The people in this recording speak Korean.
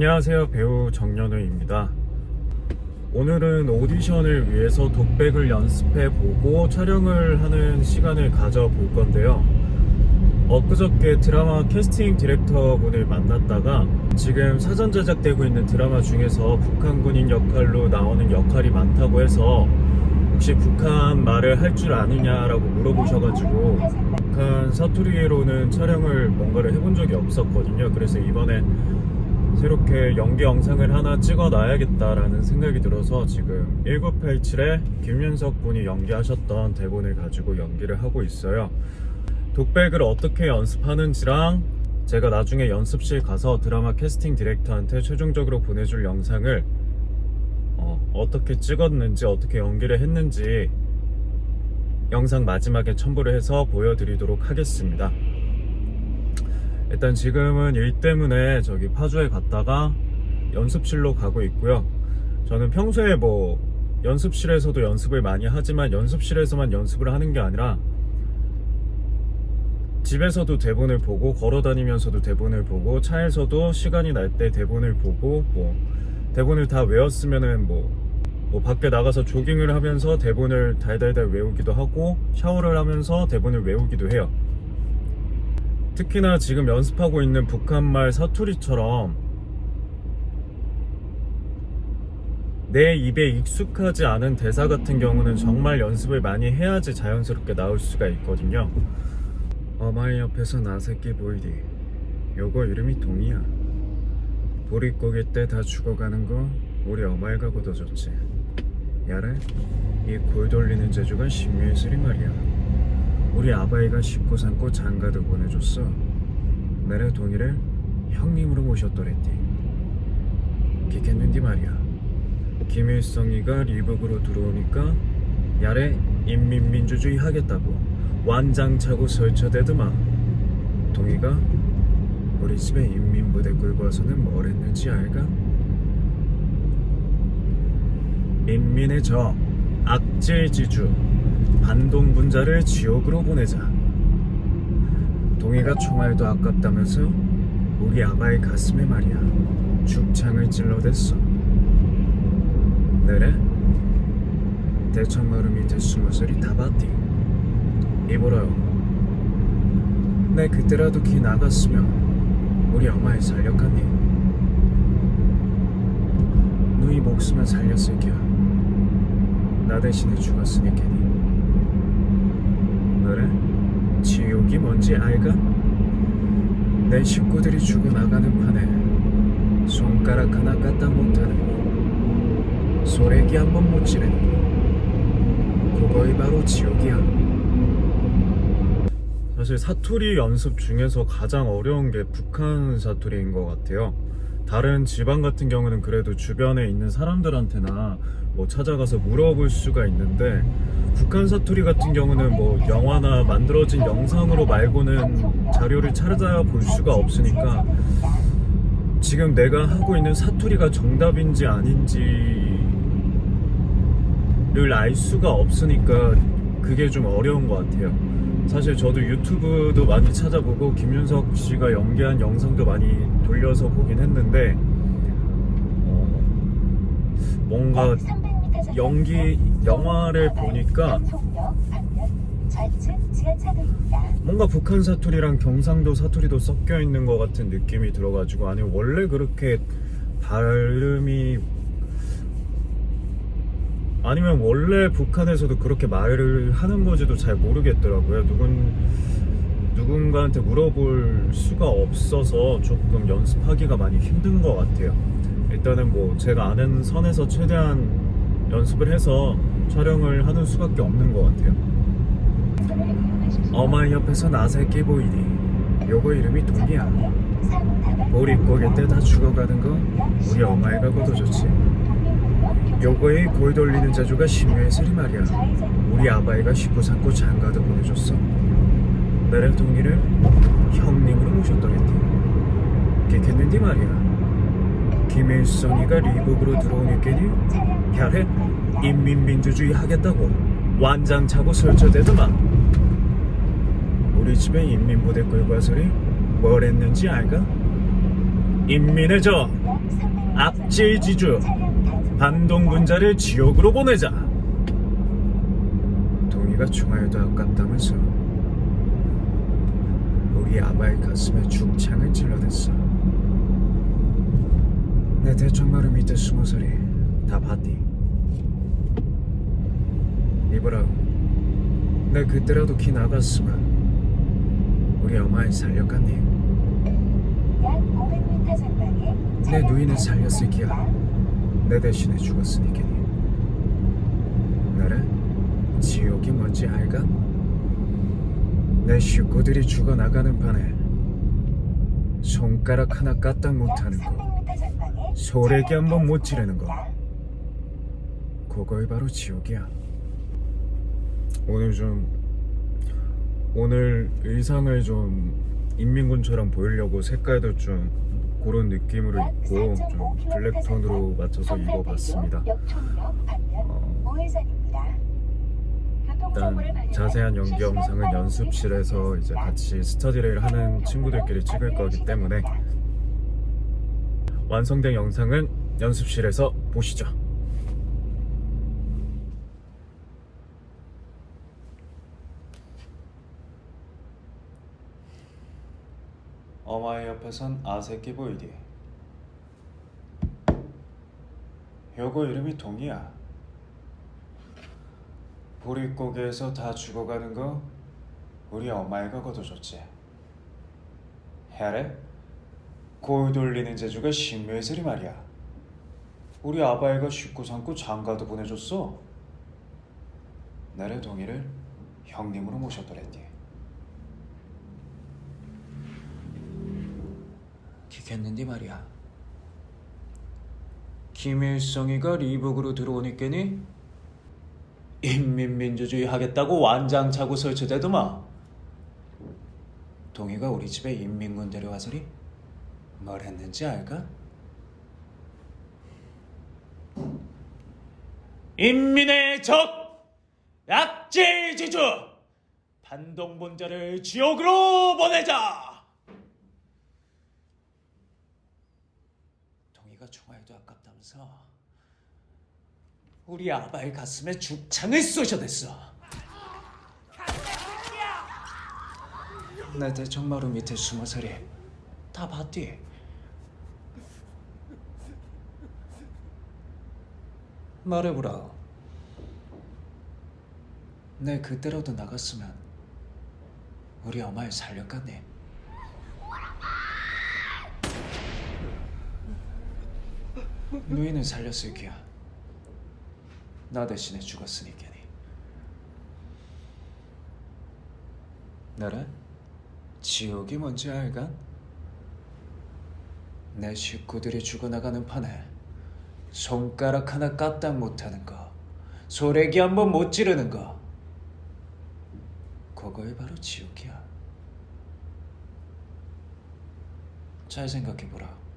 안녕하세요. 배우 정연우입니다. 오늘은 오디션을 위해서 독백을 연습해 보고 촬영을 하는 시간을 가져볼 건데요. 엊그저께 드라마 캐스팅 디렉터 분을 만났다가 지금 사전 제작되고 있는 드라마 중에서 북한 군인 역할로 나오는 역할이 많다고 해서 혹시 북한 말을 할 줄 아느냐라고 물어보셔가지고 북한 사투리로는 촬영을 뭔가를 해본 적이 없었거든요. 그래서 이번에 새롭게 연기 영상을 하나 찍어 놔야겠다라는 생각이 들어서 지금 1987에 김윤석 분이 연기하셨던 대본을 가지고 연기를 하고 있어요. 독백을 어떻게 연습하는지랑 제가 나중에 연습실 가서 드라마 캐스팅 디렉터한테 최종적으로 보내줄 영상을 어, 떻게 찍었는지 어떻게 연기를 했는지 영상 마지막에 첨부를 해서 보여드리도록 하겠습니다. 일단 지금은 일 때문에 저기 파주에 갔다가 연습실로 가고 있고요. 저는 평소에 뭐 연습실에서도 연습을 많이 하지만 연습실에서만 연습을 하는 게 아니라 집에서도 대본을 보고 걸어 다니면서도 대본을 보고 차에서도 시간이 날 때 대본을 보고 뭐 대본을 다 외웠으면은 뭐, 뭐 밖에 나가서 조깅을 하면서 대본을 달달달 외우기도 하고 샤워를 하면서 대본을 외우기도 해요. 특히나 지금 연습하고 있는 북한말 사투리처럼 내 입에 익숙하지 않은 대사 같은 경우는 정말 연습을 많이 해야지 자연스럽게 나올 수가 있거든요. 어마이 옆에서 나 새끼 보이디. 요거 이름이 동이야. 보릿고기 때 다 죽어가는 거 우리 어마이가 걷어줬지. 야래, 이 골 돌리는 재주가 신묘해서리 말이야. 우리 아바이가 씹고 삼고 장가도 보내줬어. 내래 동이를 형님으로 모셨더랬디. 기겠는디 말이야. 김일성이가 리북으로 들어오니까 야래 인민민주주의 하겠다고 완장차고 설쳐대더만. 동이가 우리 집에 인민부대 끌고 와서는 뭘 했는지 알까? 인민의 저 악질지주 반동 분자를 지옥으로 보내자. 동이가 총알도 아깝다면서 우리 아바의 가슴에 말이야 죽창을 찔러댔어. 내래 대청마루 밑에 숨어서리 다 봤디. 이보라요. 내 그때라도 기 나갔으면 우리 엄마를 살렸겠니? 누이 목숨을 살렸을 게야. 나 대신에 죽었으니 깨니. 그래? 지옥이 뭔지 알까? 내 식구들이 죽어나가는 판에 손가락 하나 갖다 못하는 거 소래기 한번 못 지르는 거 그거이 바로 지옥이야 사실 사투리 연습 중에서 가장 어려운 게 북한 사투리인 것 같아요 다른 지방 같은 경우는 그래도 주변에 있는 사람들한테나 뭐 찾아가서 물어볼 수가 있는데 북한 사투리 같은 경우는 뭐 영화나 만들어진 영상으로 말고는 자료를 찾아볼 수가 없으니까 지금 내가 하고 있는 사투리가 정답인지 아닌지를 알 수가 없으니까 그게 좀 어려운 것 같아요. 사실 저도 유튜브도 많이 찾아보고 김윤석 씨가 연기한 영상도 많이 돌려서 보긴 했는데 어, 뭔가 연기 영화를 보니까 뭔가 북한 사투리랑 경상도 사투리도 섞여 있는 것 같은 느낌이 들어가지고 아니 원래 그렇게 발음이 아니면 원래 북한에서도 그렇게 말을 하는 건지도 잘 모르겠더라고요. 누군 누군가한테 물어볼 수가 없어서 조금 연습하기가 많이 힘든 것 같아요. 일단은 뭐 제가 아는 선에서 최대한 연습을 해서 촬영을 하는 수밖에 없는 것 같아요. 어마이 옆에서 나 새끼 보이니? 요거 이름이 돈이야. 보릿고개 때다 죽어가는 거 우리 어마이가 걷어줬지. 요거에 골 돌리는 재주가 심해서리 말이야. 우리 아바이가 씻고 삼고 장가도 보내줬어. 내래 동이를 형님으로 모셨더랬디. 기겠는디 말이야. 김일성이가 리북으로 들어오니까니 야래 인민민주주의 하겠다고 완장차고 설쳐대더만 우리 집에 인민부대 끌고 와서리 뭘 했는지 알까? 인민의 적 악질 지주 반동분자를 지옥으로 보내자. 동이가 총알도 아깝다면서. 우리 아바의 가슴에 죽창을 찔러댔어. 내 대청마루 밑에 숨어 서리 다 봤디? 이보라 내 그때라도 기 나갔으면 우리 500m 전방에 내 누이는 살렸을 기야 내 대신에 죽었으니까니 나를 지옥이 뭔지 알까? 내 식구들이 죽어나가는 판에 손가락 하나 까딱 못하는 거. 300m 전방에 소래기 한 번 못 지르는 거. 그거이 바로 지옥이야. 오늘 좀 오늘 의상을 좀 인민군처럼 보이려고 색깔도 좀 그런 느낌으로 입고 좀 블랙 톤으로 맞춰서 입어봤습니다 어. 일단 자세한 연기 영상은 연습실에서 이제 같이 스터디를 하는 친구들끼리 찍을 거기 때문에 완성된 영상은 연습실에서 보시죠. 어마의 옆에선 아새끼 보이디. 요거 이름이 동이야. 보릿고개에서 다 죽어가는 거 우리 엄마애가 거둬줬지. 해래? 골 돌리는 재주가 신묘해서리 말이야. 우리 아바애가 쉽고 삼고 장가도 보내줬어. 내래 동이를 형님으로 모셨더랬디. 기겠는디 말이야. 김일성이가 리복으로 들어오니까니 인민민주주의 하겠다고 완장 차고 설치대더만 동희가 우리 집에 인민군 데려와서리 뭘 했는지 알까? 인민의 적 약질 지주 반동분자를 지옥으로 보내자 동희가 총알도 아깝다면서 우리 아바의 가슴에 죽창을 쏘셔댔어. 내 대청마루 밑에 숨어서리 다 봤디. 말해보라. 내 그때라도 나갔으면 우리 엄마를 살렸겠니? 누이는 살렸을 기야. 나 대신에 죽었으니까니. 나라 지옥이 뭔지 알까? 내 식구들이 죽어나가는 판에 손가락 하나 까딱 못하는 거, 소래기 한 번 못 지르는 거, 그거이 바로 지옥이야. 잘 생각해보라.